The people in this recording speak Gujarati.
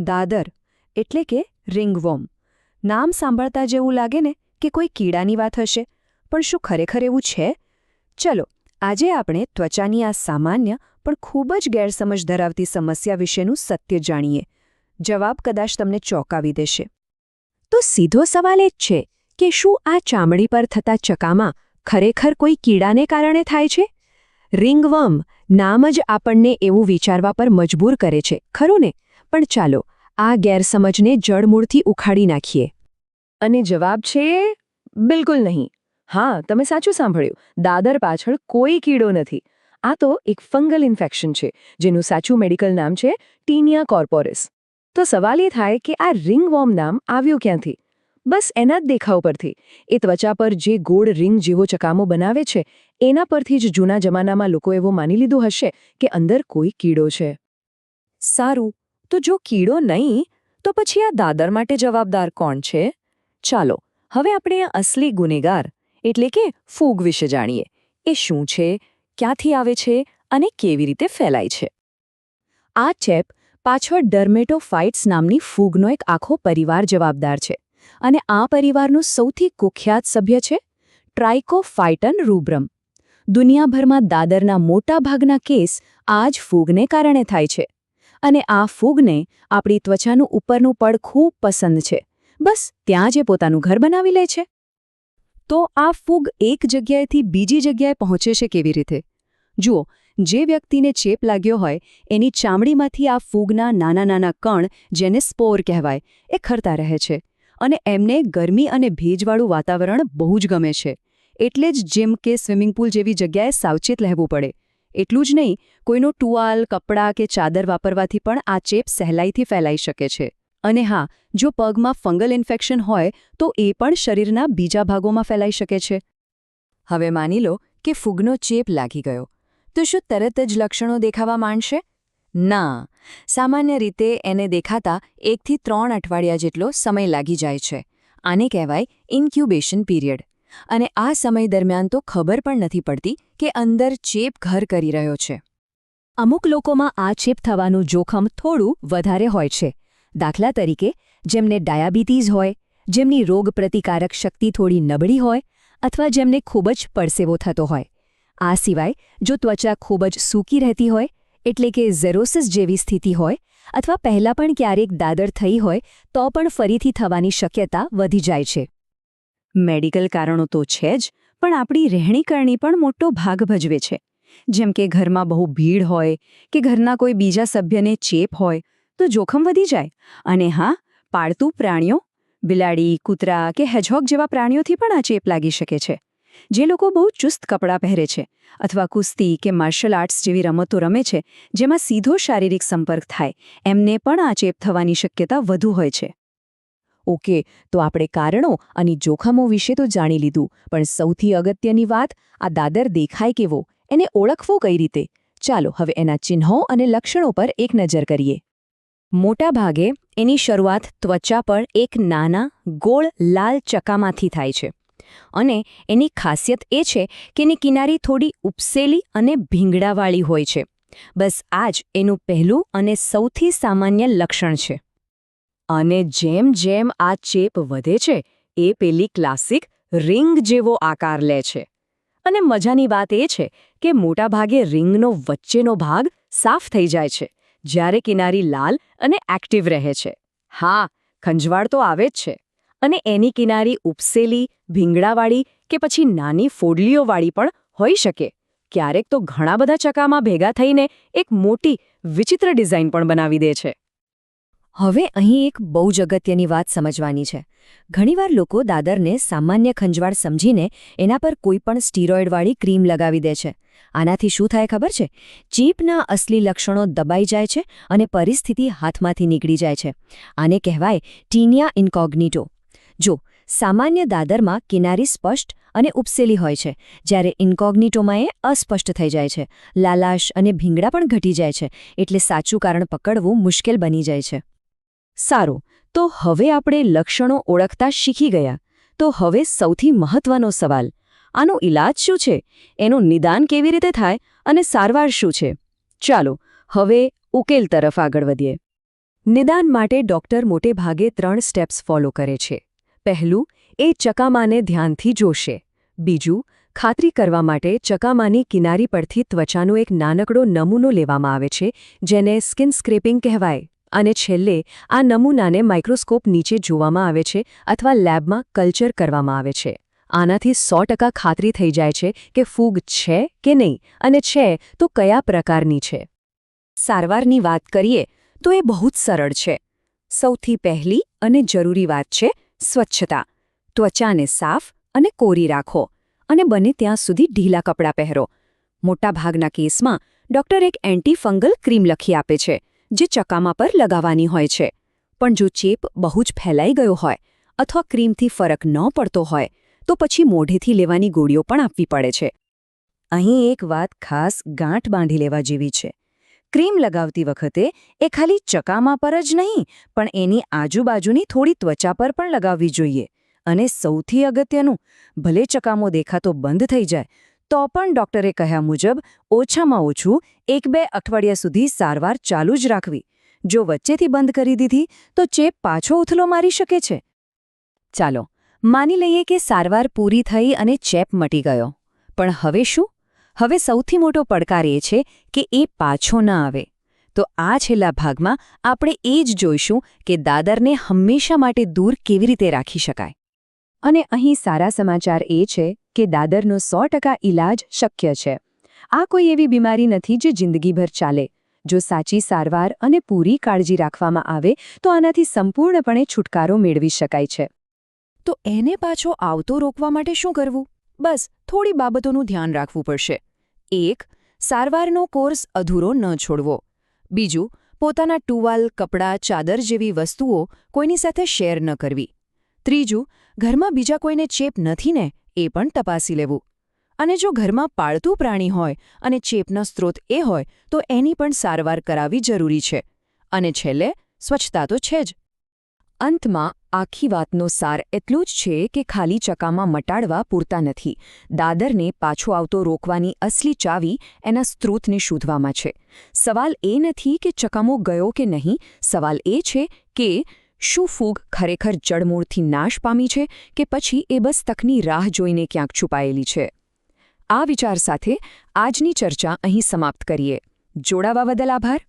દાદર, એટલે કે રિંગવોમ. નામ સાંભળતા જેવું લાગે ને કે કોઈ કીડાની વાત હશે. પણ શું ખરેખર એવું છે? ચલો, આજે આપણે ત્વચાની આ સામાન્ય પણ ખૂબ જ ગેરસમજ ધરાવતી સમસ્યા વિશેનું સત્ય જાણીએ. જવાબ કદાચ તમને ચોંકાવી દેશે. તો સીધો સવાલ એ જ છે કે શું આ ચામડી પર થતા ચકામાં ખરેખર કોઈ કીડાને કારણે થાય છે? રિંગવર્મ નામ જ આપણને એવું વિચારવા પર મજબૂર કરે છે, ખરું ને? પણ ચાલો આ ગેરસમજને જડમૂળથી ઉખાડી નાખીએ. અને જવાબ છે બિલકુલ નહીં. હા તમે સાચું સાંભળ્યું. દાદર પાછળ કોઈ કીડો નથી. આ તો એક ફંગલ ઇન્ફેક્શન છે જેનું સાચું મેડિકલ નામ છે ટીનિયા કોર્પોરિસ. તો સવાલ એ થાય કે આ રિંગવોર્મ નામ આવ્યું ક્યાંથી? બસ એના જ દેખાવ પરથી. એ ત્વચા પર જે ગોળ રિંગ જેવો ચકામો બનાવે છે એના પરથી જ જૂના જમાનામાં લોકો એવો માની લીધું હશે કે અંદર કોઈ કીડો છે. સારું. તો જો કીડો નહીં, તો પછી આ દાદર માટે જવાબદાર કોણ છે? ચાલો, હવે આપણે આ અસલી ગુનેગાર, એટલે કે ફૂગ વિશે જાણીએ. એ શું છે? ક્યાંથી આવે છે? અને કેવી રીતે ફેલાય છે? આ ચેપ પાછળ ડર્મેટોફાઇટ્સ નામની ફૂગનો એક આખો પરિવાર જવાબદાર છે. અને આ પરિવારનું સૌથી કુખ્યાત સભ્ય છે ટ્રાઇકોફાઇટન રૂબ્રમ. દુનિયાભરમાં દાદરના મોટાભાગના કેસ આ જ ફૂગને કારણે થાય છે. અને આ ફૂગને આપણી ત્વચાનું ઉપરનું પડ ખૂબ પસંદ છે. બસ, ત્યાં જે પોતાનું ઘર બનાવી લે છે. તો આ ફૂગ એક જગ્યાએથી બીજી જગ્યાએ પહોંચે છે કેવી રીતે? જુઓ, જે વ્યક્તિને ચેપ લાગ્યો હોય, એની ચામડીમાંથી આ ફૂગના નાના નાના કણ જેને સ્પોર કહેવાય, એ ખરતા રહે છે. અને એમને ગરમી અને ભેજવાળું વાતાવરણ બહુ જ ગમે છે. એટલે જ જીમ કે સ્વિમિંગ પુલ જેવી જગ્યાએ સાવચેત રહેવું પડે. એટલું જ નહીં, કોઈનો ટુવાલ, કપડાં કે ચાદર વાપરવાથી પણ આ ચેપ સહેલાઈથી ફેલાઈ શકે છે. અને હા, જો પગમાં ફંગલ ઇન્ફેક્શન હોય, તો એ પણ શરીરના બીજા ભાગોમાં ફેલાઈ શકે છે. હવે માની લો કે ફૂગનો ચેપ લાગી ગયો. તો શું તરત જ લક્ષણો દેખાવા માંડશે? ના. સામાન્ય રીતે એને દેખાતા એકથી ત્રણ અઠવાડિયા જેટલો સમય લાગી જાય છે. આને કહેવાય ઇન્ક્યુબેશન પીરિયડ. અને આ સમય દરમિયાન તો ખબર પણ નથી પડતી કે અંદર ચેપ ઘર કરી રહ્યો છે. અમુક લોકોમાં આ ચેપ થવાનું જોખમ થોડું વધારે હોય છે. દાખલા તરીકે, જેમને ડાયાબિટીઝ હોય, જેમની રોગપ્રતિકારક શક્તિ થોડી નબળી હોય, અથવા જેમને ખૂબ જ પડસેવો થતો હોય. આ સિવાય, જો ત્વચા ખૂબ જ સૂકી રહેતી હોય, એટલે કે ઝેરોસિસ જેવી સ્થિતિ હોય, અથવા પહેલાં પણ ક્યારેક દાદર થઈ હોય, તો પણ ફરીથી થવાની શક્યતા વધી જાય છે. મેડિકલ કારણો તો છે જ, પણ આપણી રહેણીકરણી પણ મોટો ભાગ ભજવે છે. જેમ કે ઘરમાં બહુ ભીડ હોય, કે ઘરના કોઈ બીજા સભ્યને ચેપ હોય, તો જોખમ વધી જાય. અને હા, પાળતું પ્રાણીઓ, બિલાડી, કૂતરા કે હેજહોગ જેવા પ્રાણીઓથી પણ આ ચેપ લાગી શકે છે. જે લોકો બહુ ચુસ્ત કપડાં પહેરે છે, અથવા કુસ્તી કે માર્શલ આર્ટ્સ જેવી રમતો રમે છે, જેમાં સીધો શારીરિક સંપર્ક થાય, એમને પણ આ ચેપ થવાની શક્યતા વધુ હોય છે. ઓકે, તો આપણે કારણો અને જોખમો વિશે તો જાણી લીધું, પણ સૌથી અગત્યની વાત, આ દાદર દેખાય કેવો? એને ઓળખવો કઈ રીતે? ચાલો, હવે એના ચિહ્નો અને લક્ષણો પર એક નજર કરીએ. મોટાભાગે, એની શરૂઆત ત્વચા પર એક નાના, ગોળ, લાલ ચકામાંથી થાય છે. અને એની ખાસિયત એ છે કે એની કિનારી થોડી ઉપસેલી અને ભીંગડાવાળી હોય છે. બસ આ જ એનું પહેલું અને સૌથી સામાન્ય લક્ષણ છે. અને જેમ જેમ આ ચેપ વધે છે, એ પેલી ક્લાસિક રિંગ જેવો આકાર લે છે. અને મજાની વાત એ છે કે મોટાભાગે રિંગનો વચ્ચેનો ભાગ સાફ થઈ જાય છે, જ્યારે કિનારી લાલ અને એક્ટિવ રહે છે. હા, ખંજવાળ તો આવે જ છે. અને એની કિનારી ઉપસેલી ભીંગડાવાળી કે પછી નાની ફોડલીઓવાળી પણ હોઈ શકે. ક્યારેક તો ઘણા બધા ચકામાં ભેગા થઈને એક મોટી, વિચિત્ર ડિઝાઇન પણ બનાવી દે છે. હવે અહીં એક બહુ જ અગત્યની વાત સમજવાની છે. ઘણીવાર લોકો દાદરને સામાન્ય ખંજવાળ સમજીને એના પર કોઈ પણ સ્ટીરોઇડવાળી ક્રીમ લગાવી દે છે. આનાથી શું થાય ખબર છે? ચીપના અસલી લક્ષણો દબાઈ જાય છે અને પરિસ્થિતિ હાથમાંથી નીકળી જાય છે. આને કહેવાય ટીનિયા ઇન્કોગ્નિટો. જો, સામાન્ય દાદરમાં કિનારી સ્પષ્ટ અને ઉપસેલી હોય છે, જ્યારે ઇન્કોગ્નિટોમાં એ અસ્પષ્ટ થઈ જાય છે. લાલાશ અને ભીંગડા પણ ઘટી જાય છે, એટલે સાચું કારણ પકડવું મુશ્કેલ બની જાય છે. સારું, તો હવે આપણે લક્ષણો ઓળખતા શીખી ગયા. તો હવે સૌથી મહત્વનો સવાલ, આનો ઈલાજ શું છે? એનું નિદાન કેવી રીતે થાય અને સારવાર શું છે? ચાલો, હવે ઉકેલ તરફ આગળ વધીએ. નિદાન માટે ડોક્ટર મોટે ભાગે ત્રણ સ્ટેપ્સ ફોલો કરે છે. પહેલું, એ ચકામાને ધ્યાનથી જોશે. બીજું, ખાતરી કરવા માટે ચકામાની કિનારી પરથી ત્વચાનો એક નાનકડો નમૂનો લેવામાં આવે છે, જેને સ્કિન સ્ક્રેપિંગ કહેવાય. અને છેલ્લે આ નમૂનાને માઇક્રોસ્કોપ નીચે જોવામાં આવે છે અથવા લેબમાં કલ્ચર કરવામાં આવે છે. આનાથી સો ખાતરી થઈ જાય છે કે ફૂગ છે કે નહીં અને છે તો કયા પ્રકારની છે. સારવારની વાત કરીએ તો એ બહુ જ સરળ છે. સૌથી પહેલી અને જરૂરી વાત છે સ્વચ્છતા. ત્વચાને સાફ અને કોરી રાખો અને બને ત્યાં સુધી ઢીલા કપડાં પહેરો. મોટાભાગના કેસમાં ડૉક્ટર એક એન્ટીફંગલ ક્રીમ લખી આપે છે. જે ચકામા પર લગાવવાની હોય છે. પણ જો ચેપ બહુ જ ફેલાઈ ગયો હોય અથવા ક્રીમથી ફરક ન પડતો હોય, તો પછી મોઢેથી લેવાની ગોળીઓ પણ આપવી પડે છે. અહીં એક વાત ખાસ ગાંઠ બાંધી લેવા જેવી છે. ક્રીમ લગાવતી વખતે એ ખાલી ચકામા પર જ નહીં, પણ એની આજુબાજુની થોડી ત્વચા પર પણ લગાવવી જોઈએ. અને સૌથી અગત્યનું, ભલે ચકામો દેખાતો બંધ થઈ જાય તો પણ ડોક્ટરે કહ્યા મુજબ, ઓછામાં ઓછું એક બે અઠવાડિયા સુધી સારવાર ચાલુ જ રાખવી. જો વચ્ચેથી બંધ કરી દીધી, તો ચેપ પાછો ઉથલો મારી શકે છે. ચાલો, માની લઈએ કે સારવાર પૂરી થઈ અને ચેપ મટી ગયો. પણ હવે શું? હવે સૌથી મોટો પડકાર એ છે કે એ પાછો ન આવે. તો આ છેલ્લા ભાગમાં આપણે એ જ જોઈશું કે દાદરને હંમેશા માટે દૂર કેવી રીતે રાખી શકાય. અને અહીં સારા સમાચાર એ છે કે દાદરનો સો ટકા ઈલાજ શક્ય છે. આ કોઈ એવી બીમારી નથી જે જિંદગીભર ચાલે. જો સાચી સારવાર અને પૂરી કાળજી રાખવામાં આવે, તો આનાથી સંપૂર્ણપણે છુટકારો મેળવી શકાય છે. તો એને પાછો આવતો રોકવા માટે શું કરવું? બસ, થોડી બાબતોનું ધ્યાન રાખવું પડશે. એક, સારવારનો કોર્સ અધૂરો ન છોડવો. બીજું, પોતાના ટુવાલ, કપડાં, ચાદર જેવી વસ્તુઓ કોઈની સાથે શેર ન કરવી. ત્રીજું, ઘરમાં બીજા કોઈને ચેપ નથી ને? એ પણ તપાસી લેવું. અને જો ઘરમાં પાળતું પ્રાણી હોય અને ચેપનો સ્ત્રોત એ હોય, તો એની પણ સારવાર કરાવવી જરૂરી છે. અને છેલ્લે, સ્વચ્છતા તો છે જ. અંતમાં, આખી વાતનો સાર એટલું જ છે કે ખાલી ચકામાં મટાડવા પૂરતા નથી. દાદરને પાછો આવતો રોકવાની અસલી ચાવી એના સ્ત્રોતને શોધવામાં છે. સવાલ એ નથી કે ચકામો ગયો કે નહીં. સવાલ એ છે કે શું ફૂગ ખરેખર જડમૂળથી નાશ પામી છે કે પછી એ બસ તકની રાહ જોઈને ક્યાંક છુપાયેલી છે? આ વિચાર સાથે આજની ચર્ચા અહીં સમાપ્ત કરીએ. જોડાવા બદલ આભાર.